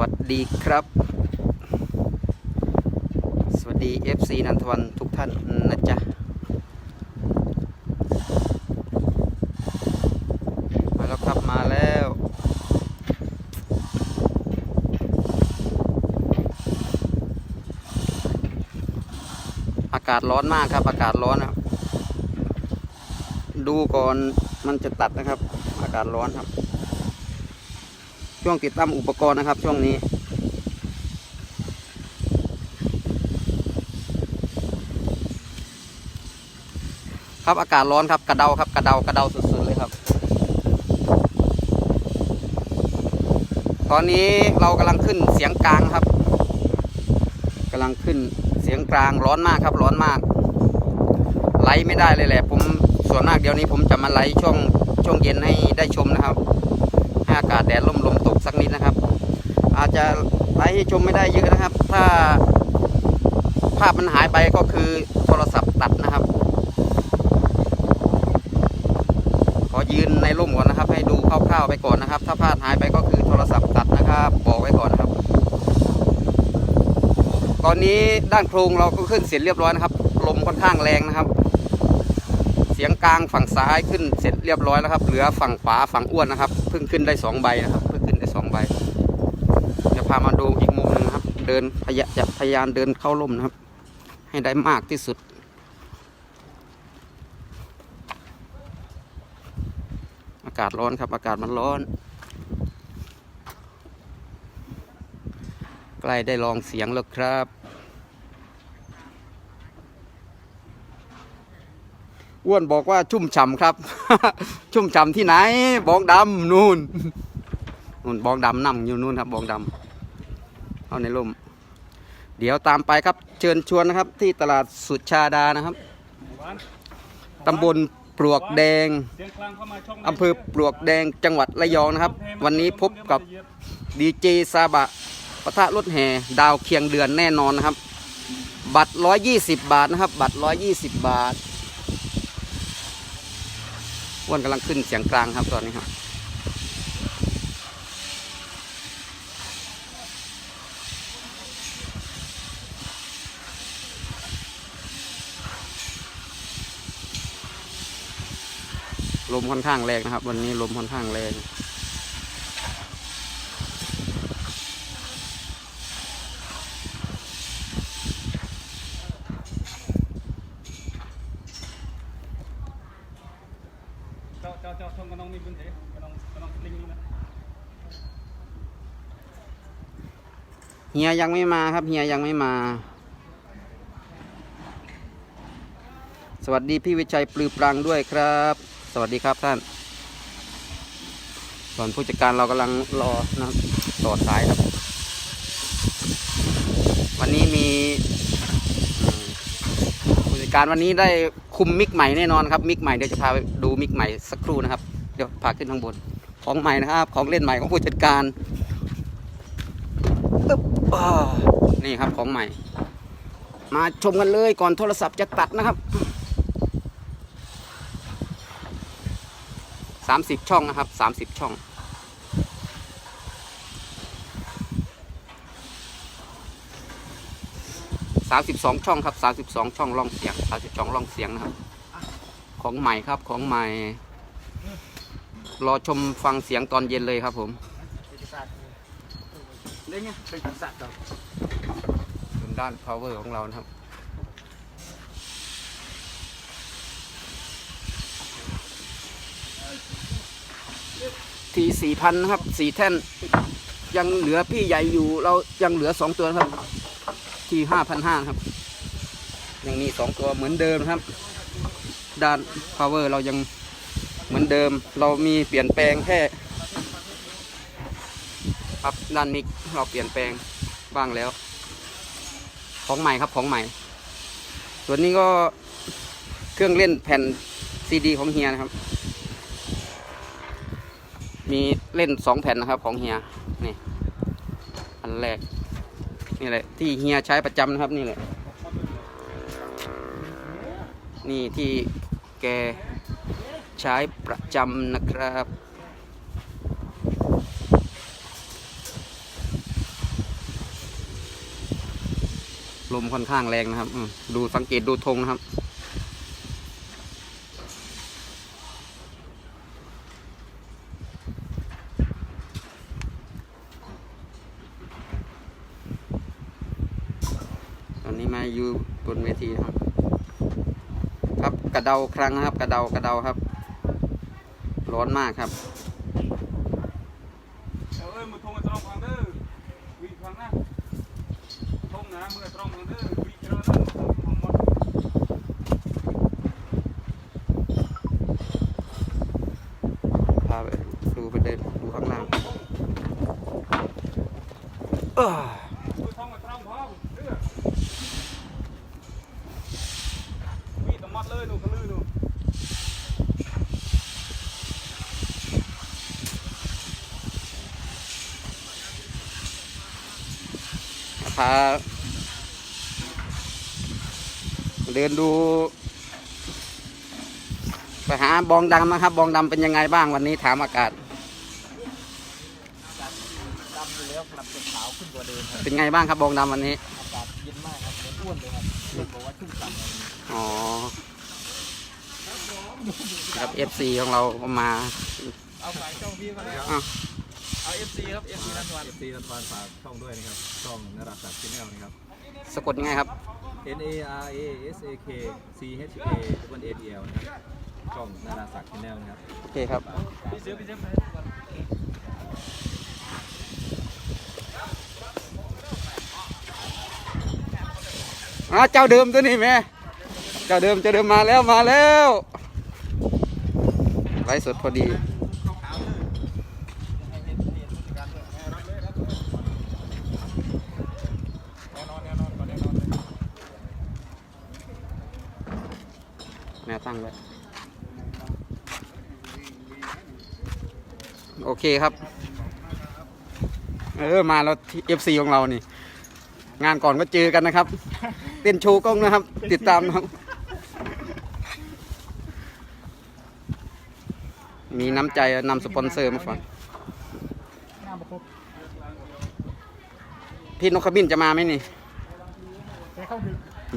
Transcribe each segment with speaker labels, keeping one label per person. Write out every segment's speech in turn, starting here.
Speaker 1: วัสดีครับ สวัสดี FC นันทวันทุกท่านนะจ๊ะ มาแล้วครับมาแล้วอากาศร้อนมากครับ อากาศร้อนครับ ดูก่อนมันจะตัดนะครับ อากาศร้อนครับ ช่วงติดตั้งอุปกรณ์นะครับช่วงนี้ครับอากาศร้อนครับกระเดาครับกระเดากระเดาสุดๆเลยครับ ตอนนี้เรากำลังขึ้นเสียงกลางครับกำลังขึ้นเสียงกลางร้อนมากครับร้อนมากไลฟ์ไม่ได้เลยแหละ ผมส่วนมากเดี๋ยวนี้ผมจะมาไลฟ์ช่วงช่วงเย็นให้ได้ชมนะครับ อากาศแดดลมลมตก สักนิดนะครับ อาจจะไลฟ์ให้ชมไม่ได้เยอะนะครับ ถ้าภาพมันหายไปก็คือโทรศัพท์ตัดนะครับ ขอยืนในร่มก่อนนะครับ ให้ดูคร่าวๆไปก่อนนะครับ ถ้าภาพหายไปก็คือโทรศัพท์ตัดนะครับ บอกไว้ก่อนนะครับ ตอนนี้ด้านโครงเราก็ขึ้นเสร็จเรียบร้อยนะครับลมค่อนข้างแรงนะครับ เสียงกลางฝั่งซ้ายขึ้นเสร็จเรียบร้อยแล้วครับ เหลือฝั่งขวาฝั่งอ้วนนะครับ เพิ่งขึ้นได้สองใบนะครับ ได้สองใบเดี๋ยวพามาดูอีกมุมหนึงครับ เดินพยาจะพยายามเดินเข้าร่มนะครับ ให้ได้มากที่สุด อากาศร้อนครับ อากาศมันร้อน ใกล้ได้ลองเสียงแล้วครับอ้วนบอกว่าชุ่มฉ่ำครับ ชุ่มฉ่ำที่ไหนบองดำนู่น นู่นบองดำนั่งอยู่นู่นครับบองดำเอาในร่ม เดี๋ยวตามไปครับ เชิญชวนนะครับ ที่ตลาดสุชาดานะครับตำบลปลวกแดง
Speaker 2: เสียงกลาเข้ามาช่อำ
Speaker 1: เภอปลวกแดงจังหวัดระยองนะครับ วันนี้พบกับดีเจซาบะปะทะรถแห่ดาวเคียงเดือนแน่นอนนะครับ บัตร 120 บาทนะครับ บัตร 120 บาทวันกำลังขึ้นเสียงกลางครับตอนนี้ครับ ลมค่อนข้างแรงนะครับ วันนี้ลมค่อนข้างแรง
Speaker 2: เจ้าเจ้าเจ้าช่องกระนองนี่เป็นเถอะกระนองกระนองลิงนี่นะ
Speaker 1: เฮียยังไม่มาครับเฮียยังไม่มา สวัสดีพี่วิชัยปลือปรังด้วยครับ สวัสดีครับท่าน ส่วนผู้จัดการเรากำลังรอนะครับต่อสายครับ วันนี้มีผู้จัดการวันนี้ได้คุมมิกใหม่แน่นอนครับ มิกใหม่เดี๋ยวจะพาไปดูมิกใหม่สักครู่นะครับ เดี๋ยวพาขึ้นข้างบน ของใหม่นะครับ ของเล่นใหม่ของผู้จัดการอึ๊บอ่านี่ครับของใหม่ มาชมกันเลยก่อนโทรศัพท์จะตัดนะครับ สามสิบช่องนะครับสามสิบช่องสามสิบสองช่องครับสามสิบสองช่องล่องเสียงสามสิบสองล่องเสียงนะครับ ของใหม่ครับของใหม่ รอชมฟังเสียงตอนเย็นเลยครับผม
Speaker 2: เล่นไงเป็นสัตว์ต่อ
Speaker 1: เป็นด้าน power ของเรานะครับ ทีสี่พันนะครับสี่แท่น ยังเหลือพี่ใหญ่อยู่ เรายังเหลือสองตัวครับ ทีห้าพันห้าครับ ยังมีสองตัวเหมือนเดิมครับ ด้าน power เรายังเหมือนเดิม เรามีเปลี่ยนแปลงแค่ครับด้านนี้เราเปลี่ยนแปลงบ้างแล้ว ของใหม่ครับของใหม่ ส่วนนี้ก็เครื่องเล่นแผ่นซีดีของเฮียนะครับ มีเล่นสองแผ่นนะครับของเฮียนี่อันแรกนี่แหละที่เฮียใช้ประจำนะครับนี่แหละนี่ที่แกใช้ประจำนะครับลมค่อนข้างแรงนะครับ ดูสังเกตดูธงนะครับ กระเดาครั้งครับ กระเดากระเดาครับ ร้อนมากครับ
Speaker 2: เอ้ยมือทงตรงฟังเด้อวิ่งฟังนะทงนะมือตรงฟังเด้อวิ่งเจริญหมด
Speaker 1: พาไปดูไปเดินดูข้างล่างเอ้อ
Speaker 2: มือทงมาตรองพร้อมเด้อวิ่งตะมัดเลยหนูกระลือหนู
Speaker 1: พา เดินดูไปหาบองดำนะครับ บองดำเป็นยังไงบ้างวันนี้ถามอากาศ
Speaker 3: ดำอยู่แล้วครับเป็นขาวขึ้นกว่าเดิมครับ
Speaker 1: เป็นไงบ้างครับบองดำวันนี้
Speaker 3: อากาศเย็นมากครับเหมือนอ้วนเลยครับเพื่อนบอกว่าชุ่มฉ่ำเลย
Speaker 1: อ๋อครับ FC ของเราก็มา
Speaker 3: เอาฝากช่องพี่มาแล้ว
Speaker 1: อะ
Speaker 3: เอา FC ครับ FC นันทวัน FC นันทวันฝากช่องด้วยนะครับ ช่องนราศักดิ์ชแนลนะครับ
Speaker 1: สะกดยังไงครับ
Speaker 3: N A R A S A K C H A W A D L นะครับช่องนราศักดิ์ชแนลนะครับ
Speaker 1: โอเคครับ
Speaker 2: พี่เสือพี่เสือไปก่อน
Speaker 1: อะเจ้าเดิมตัวนี้แม่ เจ้าเดิมเจ้าเดิมมาแล้วมาแล้วไลฟ์สดพอดี
Speaker 2: แน่นอนแน่นอนก่อนแน่นอนเลย
Speaker 1: แนว ตั้งไว้โอเคครับ เออ มาแล้วที่ FC ของเรานี่ งานก่อนก็เจอกันนะครับ เต้นโชว์กล้องนะครับ ติดตามนะครับ มีน้ำใจนำสปอนเซอร์มาฝากพี่นกขบินจะมาไหมนี่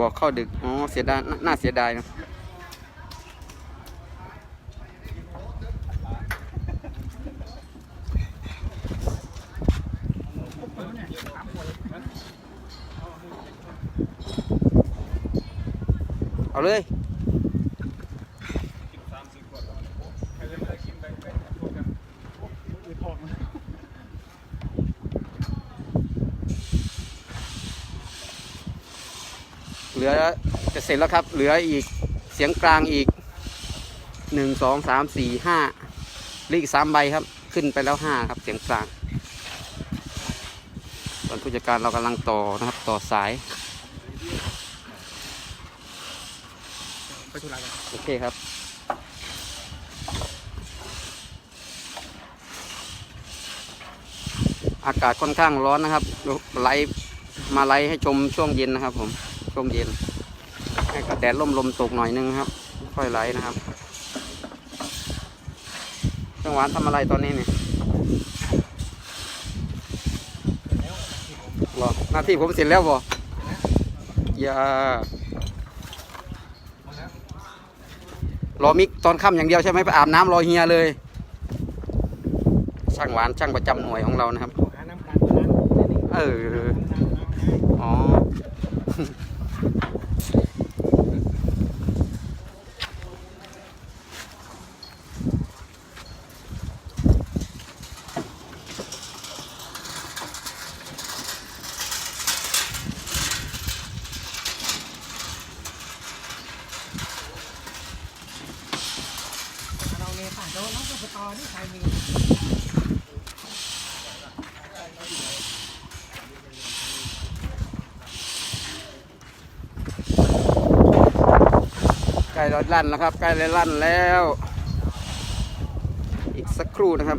Speaker 1: บอกเข้าดึก อ๋อ เสียดาย น่าเสียดายนะ เอาเลย
Speaker 2: กินสามสี่ขวดใครจะไม่ได้กินแบ่งแบ่งกันพูดกันอือทอ งนะ
Speaker 1: เหลือจะเสร็จแล้วครับ เหลืออีกเสียงกลางอีกหนึ่งสองสามสี่ห้าเหลืออีกสามใบครับ ขึ้นไปแล้วห้าครับ เสียงกลางตอนผู้จัดการเรากำลังต่อนะครับ ต่อสาย
Speaker 2: ไปธุระกัน
Speaker 1: โอเคครับ อากาศค่อนข้างร้อนนะครับไลฟ์มาไลฟ์ให้ชมช่วงเย็นนะครับ ผมช่วงเย็นให้กระแดดล่มลมตกหน่อยนึงครับ ค่อยไลฟ์นะครับจังหวานทำอะไรตอนนี้เนี่ยหรอหน้าที่ผมเสร็จแล้วบ่อย่า รอมิกตอนค่ำอย่างเดียวใช่ไหมไปอาบน้ำรอเฮียเลย ช่างหวานช่างประจำหน่วยของเรานะครับ
Speaker 3: หาน้ำกันตัวนั้น
Speaker 1: เอออ๋อ
Speaker 3: เราเนี่ยผ่านโดนน้องกตนี่ใครมี
Speaker 1: ใก ล้รถลั่นแล้วครับใกล้รถลั่นแล้ว อีกสักครู่นะครับ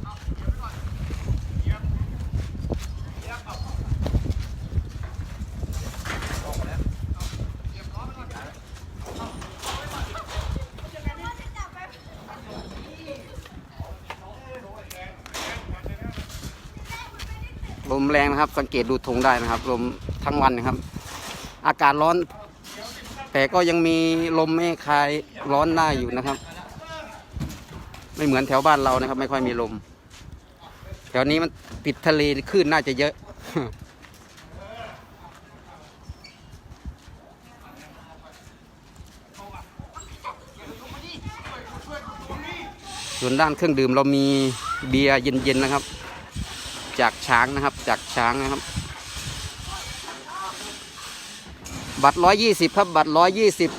Speaker 1: ลมแรงนะครับ สังเกตดูธงได้นะครับลมทั้งวันนะครับ อากาศร้อน แต่ก็ยังมีลมไม่คลายร้อนได้อยู่นะครับ ไม่เหมือนแถวบ้านเรานะครับ ไม่ค่อยมีลม แถวนี้มันปิดทะเลคลื่นน่าจะเยอะส่วนด้านเครื่องดื่มเรามีเบียร์เย็นๆนะครับ จากช้างนะครับ จากช้างนะครับ บัตรร้อยยี่สิบครับบัตรร้อยยี่สิบ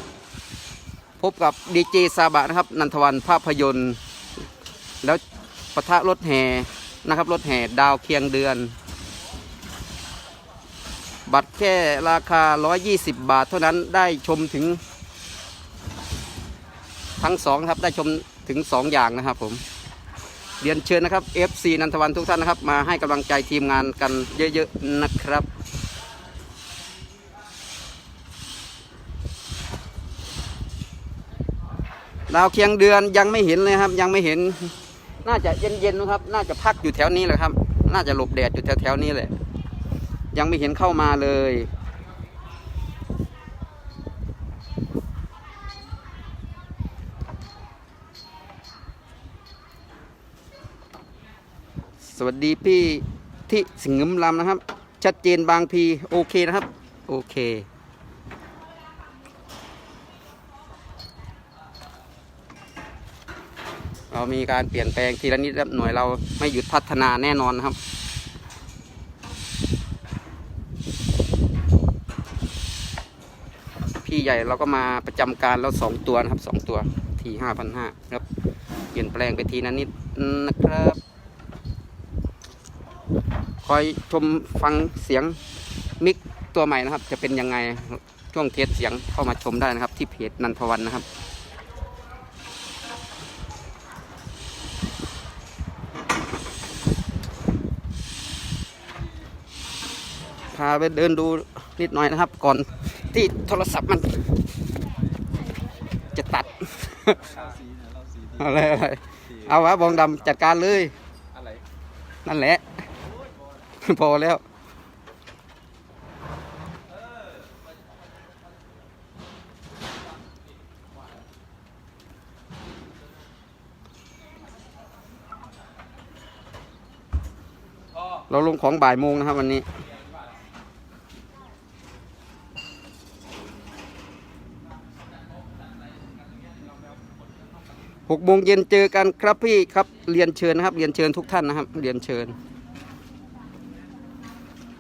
Speaker 1: พบกับดีเจซาบะนะครับนันทวันภาพยนตร์ แล้วปะทะรถแห่นะครับรถแห่ดาวเคียงเดือน บัตรแค่ราคา 120 บาท เท่านั้นได้ชมถึง ทั้งสองครับได้ชมถึง 2 อย่างนะครับผมเรียนเชิญนะครับ FC นันทวันทุกท่านนะครับ มาให้กำลังใจทีมงานกันเยอะๆนะครับ ดาวเคียงเดือนยังไม่เห็นเลยครับ ยังไม่เห็น น่าจะเย็นๆนะครับ น่าจะพักอยู่แถวนี้แหละครับ น่าจะหลบแดดอยู่แถวๆนี้แหละ ยังไม่เห็นเข้ามาเลยสวัสดีพี่ที่สิงห์งำลำนะครับ ชัดเจนบางพี โอเคนะครับ โอเค เรา มีการเปลี่ยนแปลงทีละนิดครับหน่วยเราไม่หยุดพัฒนาแน่นอนนะครับพี่ใหญ่เราก็มาประจำการแล้วสองตัวนะครับสองตัวทีห้าพันห้าครับ เปลี่ยนแปลงไปทีละนิดนะครับ คอยชมฟังเสียงมิกตัวใหม่นะครับ จะเป็นยังไงช่วงเทสเสียงเข้ามาชมได้นะครับ ที่เพจนันทวันนะครับ พาไปเดินดูนิดหน่อยนะครับ ก่อนที่โทรศัพท์มัน จะตัด อะไรอะไรเอาวะบองดำจัดการเลย
Speaker 3: อะไร
Speaker 1: นั่นแหละ พอแล้วเราลงของบ่ายโมงนะครับวันนี้ หกโมงเย็นเจอกันครับพี่ครับเรียนเชิญนะครับ เรียนเชิญทุกท่านนะครับ เรียนเชิญ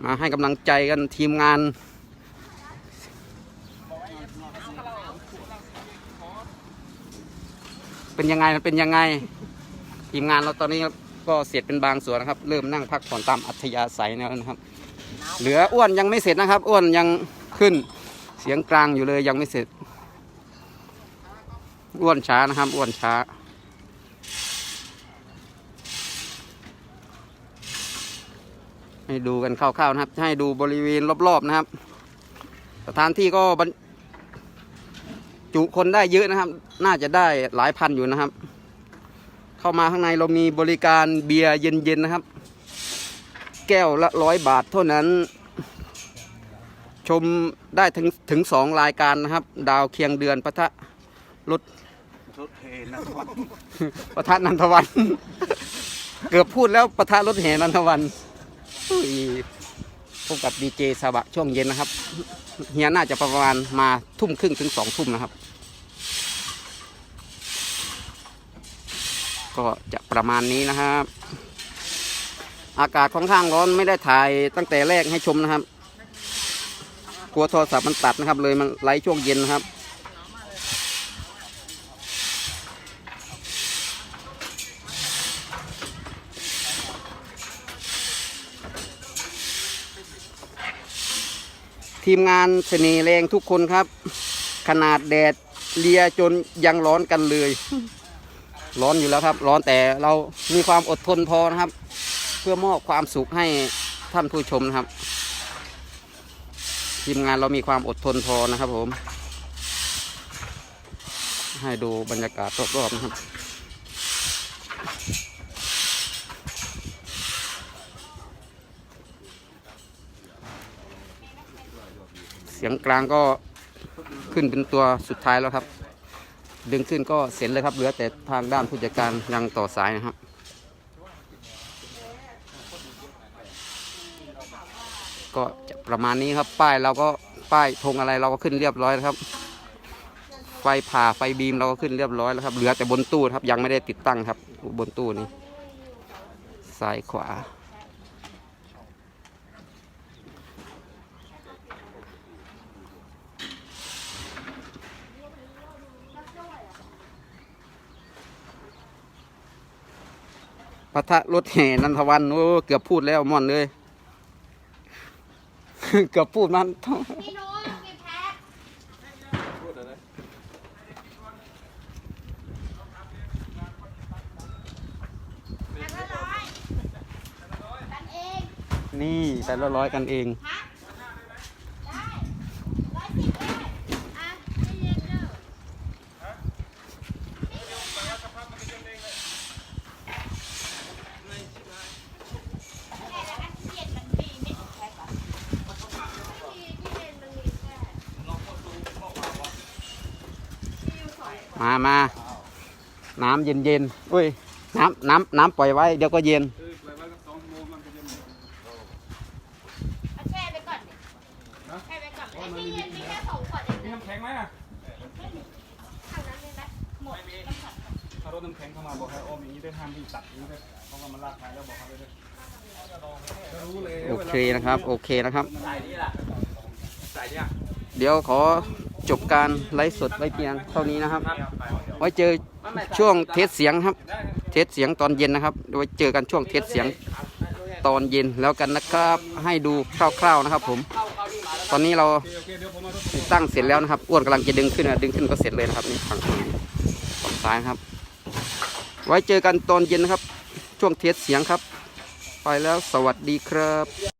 Speaker 1: มาให้กำลังใจกันทีมงานเป็นยังไงมันเป็นยังไง ทีมงานเราตอนนี้ก็เสร็จเป็นบางส่วนนะครับ เริ่มนั่งพักผ่อนตามอัธยาศัยแล้วนะครับ เหลืออ้วนยังไม่เสร็จนะครับ อ้วนยังขึ้นเสียงกลางอยู่เลยยังไม่เสร็จ อ้วนช้านะครับ อ้วนช้า ให้ดูกันคร่าวๆนะครับ ให้ดูบริเวณรอบๆนะครับ สถานที่ก็บรรจุคนได้เยอะนะครับ น่าจะได้หลายพันอยู่นะครับ เข้ามาข้างในเรามีบริการเบียร์เย็นๆนะครับ แก้วละร้อยบาทเท่านั้น ชมได้ถึงถึงสองรายการนะครับ ดาวเคียงเดือนปะทะรถ
Speaker 2: รถเทนะวัน
Speaker 1: ปะทะนันทวัน เกือบพูดแล้วประทะรถแห่นันทวันอุ้ยพบกับดีเจสบะช่วงเย็นนะครับ เฮียน่าจะประมาณมาทุ่มครึ่งถึงสองทุ่มนะครับ ก็จะประมาณนี้นะครับ อากาศค่อนข้างร้อนไม่ได้ถ่ายตั้งแต่แรกให้ชมนะครับ กลัวโทรศัพท์มันตัดนะครับ เลยมันไลฟ์ช่วงเย็นนะครับ ทีมงานเสน่ห์แรงทุกคนครับ ขนาดแดดเลียจนยังร้อนกันเลย ร้อนอยู่แล้วครับ ร้อนแต่เรามีความอดทนพอนะครับ เพื่อมอบความสุขให้ท่านผู้ชมนะครับ ทีมงานเรามีความอดทนพอนะครับผม ให้ดูบรรยากาศรอบๆนะครับ เสียงกลางก็ขึ้นเป็นตัวสุดท้ายแล้วครับ ดึงขึ้นก็เสร็จเลยครับเหลือแต่ทางด้านผู้จัดการยังต่อสายนะครับก็ประมาณนี้ครับป้ายเราก็ป้ายธงอะไรเราก็ขึ้นเรียบร้อยแล้วครับ ไฟผ่าไฟบีมเราก็ขึ้นเรียบร้อยแล้วครับ เหลือแต่บนตู้ครับยังไม่ได้ติดตั้งครับ บนตู้นี้ซ้ายขวา ปะทะรถแห่นันทวันโอ้เกือบพูดแล้วม่อนเลย เกือบพูดมัน
Speaker 4: พี่นุ้ยมีแพ็ค
Speaker 3: พูดอะไร
Speaker 4: แพ็คละร้อยกันเอง
Speaker 1: นี่แต่ละร้อยกันเอง
Speaker 4: ฮะได้ร้อยสิบเองอะไม่เย็นเด้อแค่แล้วอันที่เย็นมันมีไม่ถึงแพ็คเหรอที่ที่เย็นมันมีแค่มีอยู่สอง
Speaker 1: มามาน้ำเย็นเย็นอุ้ย น้ำน้ำน้ำปล่อยไว้ เดี๋ยวก็เย็น
Speaker 2: เออปล่อยไว้สักสองชั่วโมงมันก็จะหมด
Speaker 4: เอาแช่ไปก่อนแช่ไปก่อนไอ้ที่เย็นมีแค่สองขวดเอง
Speaker 2: มี
Speaker 4: นะ
Speaker 2: น้ำแข็งไหมอะ
Speaker 4: ถังนั้นมีไหมหมด
Speaker 2: ถ้ารถน้ำแข็งเข้ามาบอกให้โอมอย่างนี้ได้ห้ามที่ตัดอย่างนี้ได้เพราะว่ามันลากขายแล้วบอกเขาเลยด้
Speaker 1: โอเคนะครับ โอเคนะครับ
Speaker 3: เดี๋
Speaker 1: ยวขอ จบการไลฟ์สดไว้เพียงเท่านี้นะครับ ไว้เจอช่วงเทสเสียงครับ เทสเสียงตอนเย็นนะครับไว้เจอกันช่วงเทสเสียงตอนเย็นแล้วกันนะครับ ให้ดูคร่าวๆนะครับ ผม ตอนนี้เราติดตั้งเสร็จแล้วนะครับอ้วนกำลังจะดึงขึ้นนะดึงขึ้นก็เสร็จเลยนะครับนี่ฝั่งฝั่งซ้ายครับ ไว้เจอกันตอนเย็นนะครับ ช่วงเทสเสียงครับ ไปแล้วสวัสดีครับ